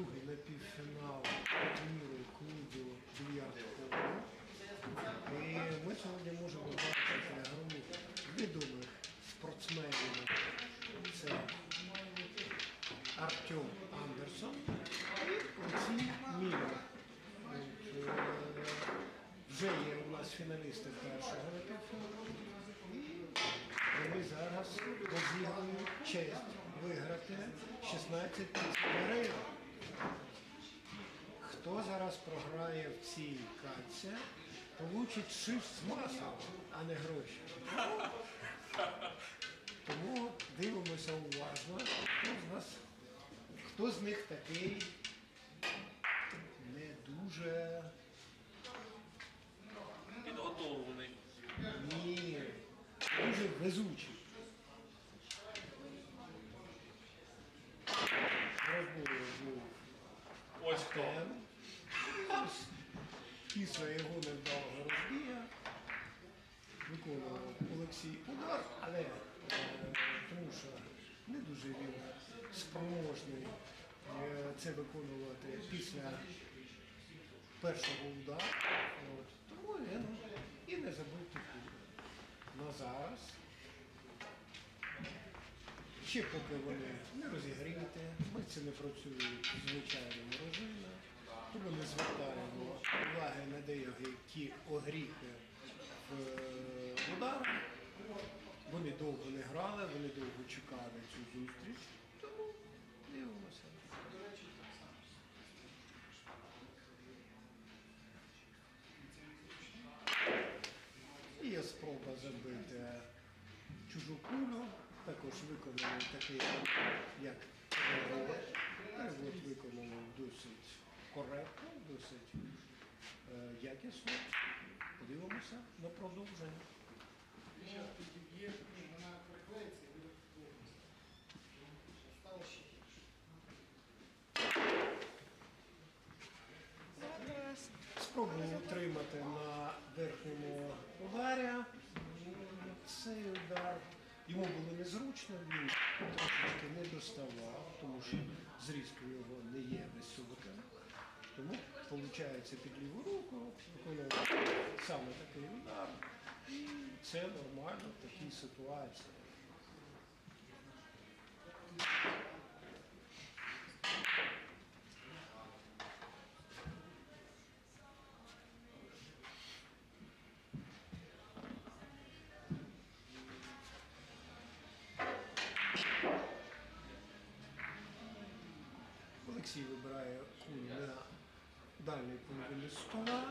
другий напівфінал турніру клубу Більярд Холу. І ми сьогодні можемо бачити гру відомих спортсменів. Це Артем Андерсон і Олексій Міллер. Е, Вже є у нас фіналісти першого напівфіналу. І вони зараз розігрують честь виграти 16 тисяч гривень. Хто зараз програє в цій катці, получить шиш з маслом, а не гроші. Тому дивимося уважно, хто з нас, хто з них такий не дуже Підготовлений. ні, дуже везучий. Розбою був Ось хто. Артем. Після його невдалого розбія виконував Олексій удар, але е, що не дуже він спроможний е, це виконувати після першого удару. Тому він і не забив таку. На зараз. Ще поки вони не розігріті, митці не працюють в звичайному режимі, тому не звертаємо уваги на деякі огріхи в е, ударах. Вони довго не грали, вони довго чекали цю зустріч, тому дивимося. До речі, так І є спроба забити чужу кулю, також виконали такий, як коректно, досить е, якісно. Подивимося на продовження. Вона приклеїться і буде. Спробую утримати на верхньому ударі. Цей удар йому було незручно, він трошечки не доставав, тому що зрізки його не є високим. Тому виходить під ліву руку, виконував саме такий удар. І це нормально в такій ситуації. Олексій вибирає кулю на дальній половині стола.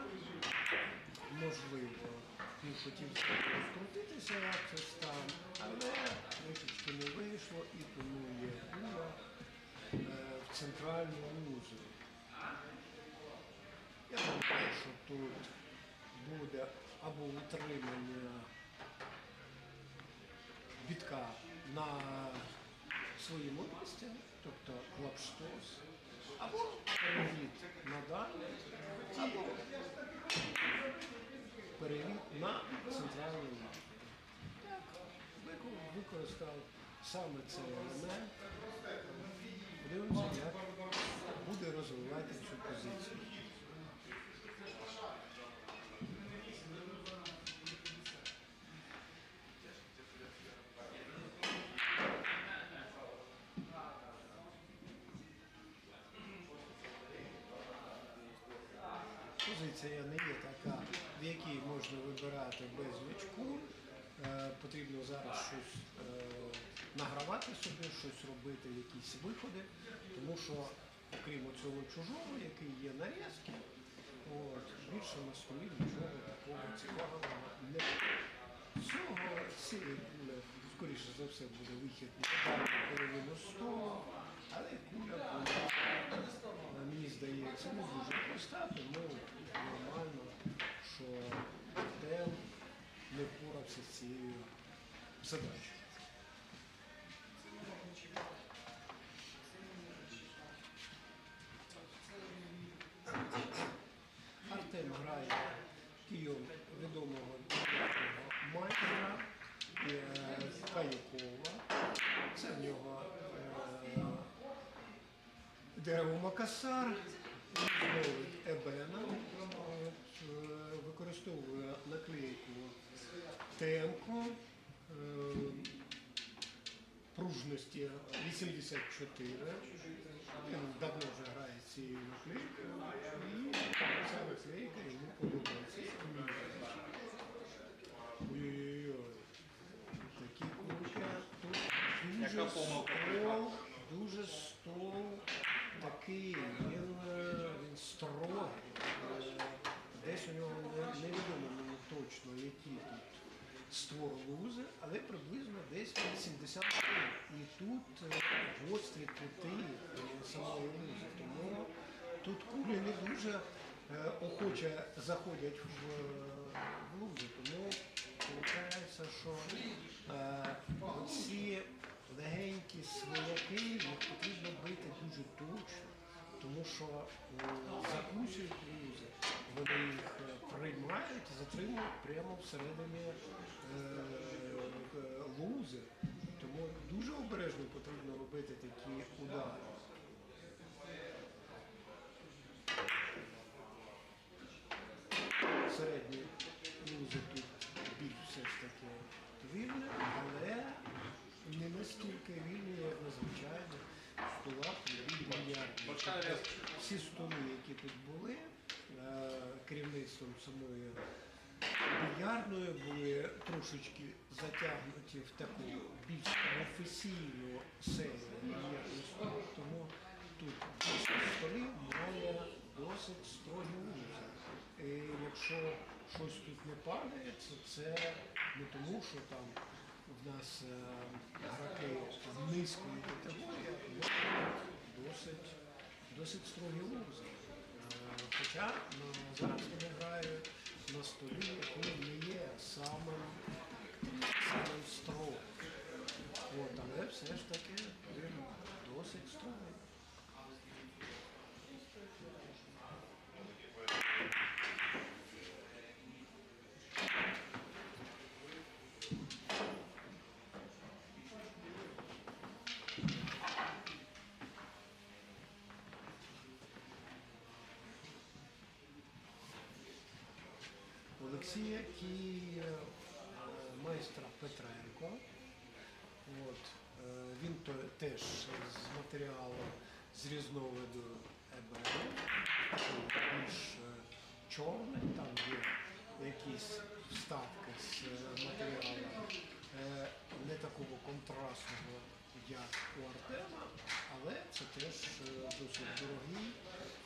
Можливо, він хотів розкрутитися, як це стан, але трошечки не вийшло і тому є куля е, в центральному вузлі. Я думаю, що тут буде або утримання бітка на своєму місці, тобто клапштос, перевід на дальний, або перевід на центральний лад. Так, вико- використав саме цей елемент. Подивимося, як буде розвивати цю позицію. Позиція не є така, в якій можна вибирати безліч куль. Е, Потрібно зараз щось е, награвати собі, щось робити, якісь виходи, тому що окрім цього чужого, який є нарізки, от, більше на столі нічого такого цікавого не буде. Цього скоріше за все, буде вихід на половину столу, але куля була, мені здається, не дуже проста, тому нормально, що Тел не впорався з цією задачею. Деревомакач. Макасар Ебена е, використовує наклейку Темко е, пружності 84. Він давно вже грає цією наклейкою. І ця наклейка йому подобається. Такі. Тут дуже стол, дуже стол такий, він, е, він строгий. Десь у нього не- невідомо мені точно, які тут створ лузи, але приблизно десь 80 І тут е, гострі кути самої лузи. Тому тут кулі не дуже е, охоче заходять в, лузи. Тому виходить, що ці легенькі свояки що е, закусують лузи, вони їх е, приймають і затримують прямо всередині е, лузи. Тому дуже обережно потрібно робити такі удари. Середні лузи тут більш все ж таки вільні, але не настільки вільні, як на звичайних столах і більярдних. Большая Всі столи, які тут були, е, керівництвом самої більярдної були трошечки затягнуті в таку більш професійну серію столів, тому тут столів має досить строгі. І якщо щось тут не падає, то це не тому, що там в нас е, граки низької категорії, а досить, досить строгі лузи. Е, Хоча ну, зараз вони грають на столі, який не є самим, самим строгим. Але все ж таки досить строгий. Олексія Київ, майстра Петренко. От, е, він теж з матеріалу з різновиду ЕБР, більш е, чорний, там є якісь вставки з е, матеріалу е, такого контрастного, як у Артема, але це теж е, досить дорогий,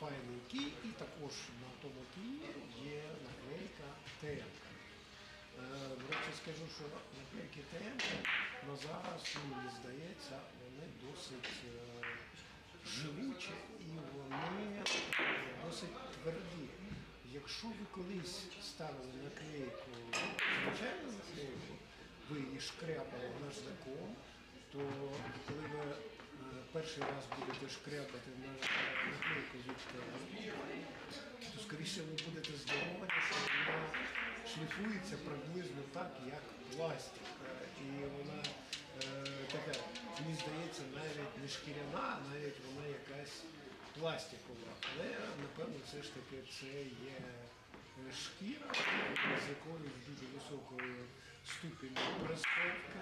файний кій, і також на тому кії є наклейка ТМ. Е, До речі, скажу, що наклейки ТМ на зараз, ну, мені здається, вони досить е, живучі і вони е, досить тверді. Якщо ви колись ставили наклейку, ви її шкрябали наждаком, то коли ви е, перший раз будете шкрябати на наклейку від то скоріше ви будете здивовані, що вона шліфується приблизно так, як пластик. Е, І вона е, така, мені здається, навіть не шкіряна, а навіть вона якась пластикова. Але напевно все ж таки це є шкіра, з якою дуже високою ступенью пресовки.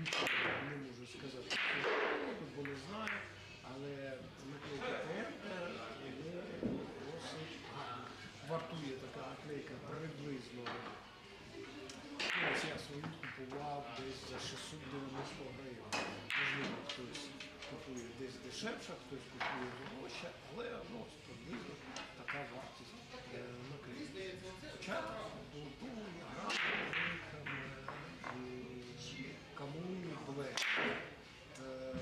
Нічого не можу сказати, бо не знаю, але ТР є досить гарна. Вартує така наклейка приблизно. Ось я свою купував десь за 690 гривень. Можливо, хтось купує десь дешевше, хтось купує дорожче, але ну, приблизно така вартість е, наклейки. Хоча ну, я грав наклейками кому Блек. Е,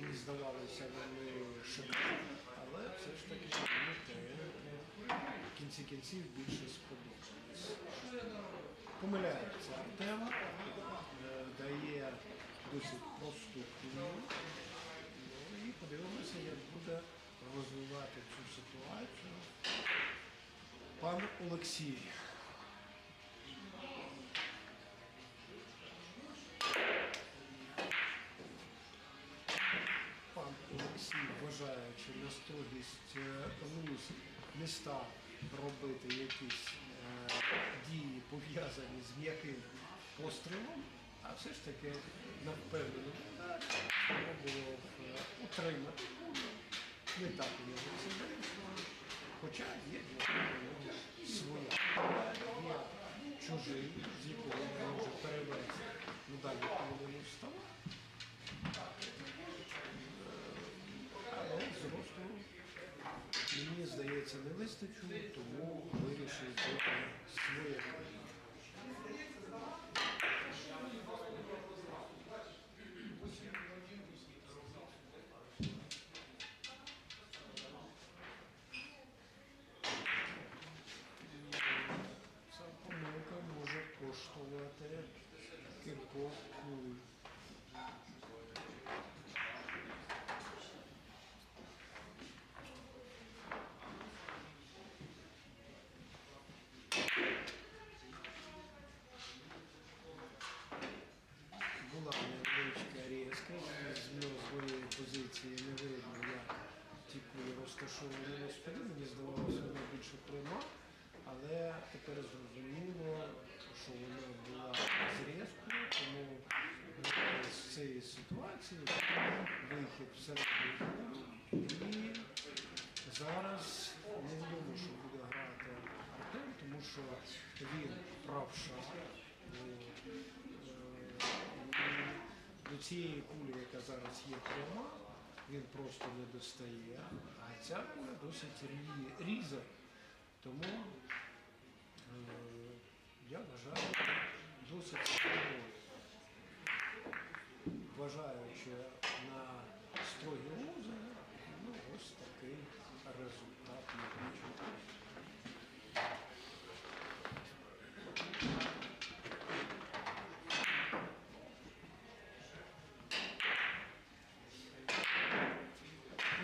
Мені здавалося, вони шикарні, але все ж таки в кінці кінців більше сподобалось. Помиляється Артем, е, дає досить просту книгу. Ну, і подивимося, як буде розвивати цю ситуацію. Пан Олексій. Пан Олексій, вважаючи настрой можливість е, луз не став робити якісь е, дії пов'язані з м'яким пострілом, а все ж таки на впевнену спробував е, утримати. Не так у нього це. Хоча є для того своя Я чужий, з якого я може перевести на далі половину стола. Але зросту, мені здається, не вистачило, тому вирішив бути своє. Ця помилка може коштувати кількох куль. Була невеличка різкість, з моєї позиції не видно, як ті кулі розташовані на столі. Мені здавалося, вона більше пряма, але тепер зрозуміло, що вона була зрізкою, тому з цієї ситуації вихід всередину і зараз невідомо, що буде грати Артем, тому що він правша. Е, До цієї кулі, яка зараз є пряма, він просто не достає, а ця куля досить різа. Тому вважаю досить складно. Вважаючи на строгі лози, ну ось такий результат бачимо.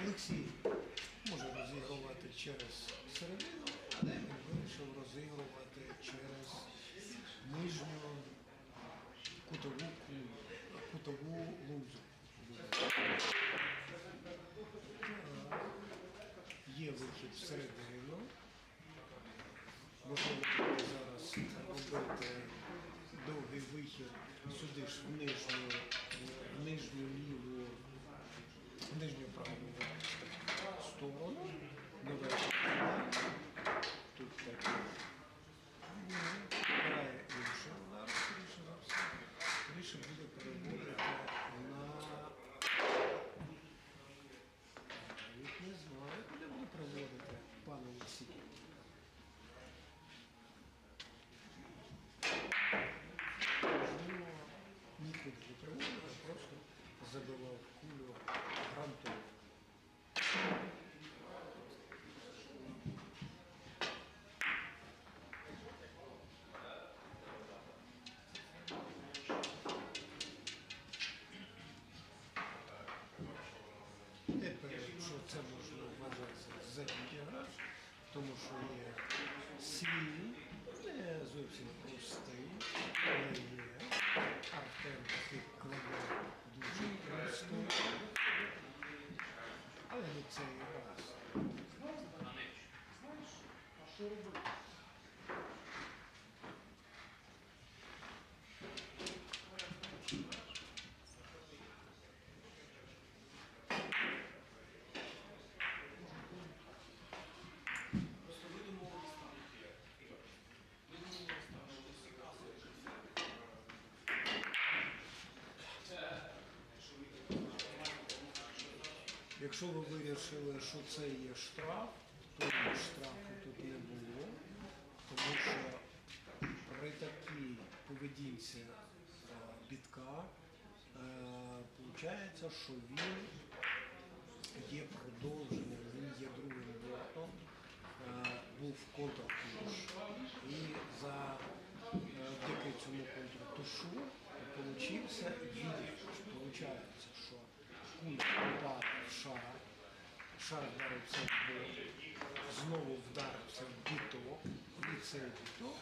Олексій може розігрувати через середину, але він вирішив розігрувати через нижню кутову, кутову лузу. Е, Є вихід всередину. Можливо, зараз робити довгий вихід сюди ж в нижню, в нижню ліву в нижню праву сторону. Нове тут так. Ну, Грає інший удар, скоріше за все. Скоріше буде переводити на. Навіть не знаю, куди буде приводити пан Олексій. Можливо, нікуди не приводив, а просто забивав кулю грантом. Тепер, що це можна вважати за відіграш, тому що є свій, не зовсім простий, але є. Артем кладе дуже просто. Але не цей раз. Знаєш, а що робити? Якщо ви вирішили, що це є штраф, то штрафу тут не було, тому що при такій поведінці е, бітка виходить, що він є продовженням, він є другим бортом, е, був контртуш. І за е, завдяки цьому контртушу відіграш. Що пункт удару шара. Шар вдарився в бой, знову вдарився в біток, і цей біток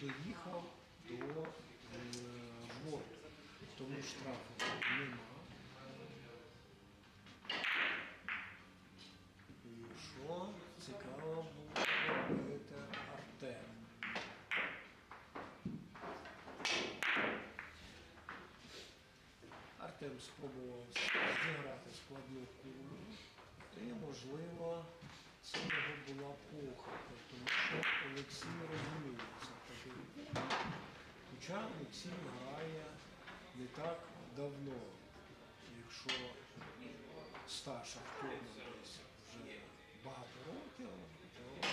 доїхав до е, борту. Тому штрафу нема. І що цікаво було робити Артем. Артем спробував. можливо, це його була похота, тому що Олексій розуміється такий. Хоча Олексій грає не так давно, якщо старша активно десь вже багато років, то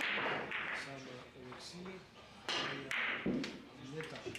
саме Олексій грає не так.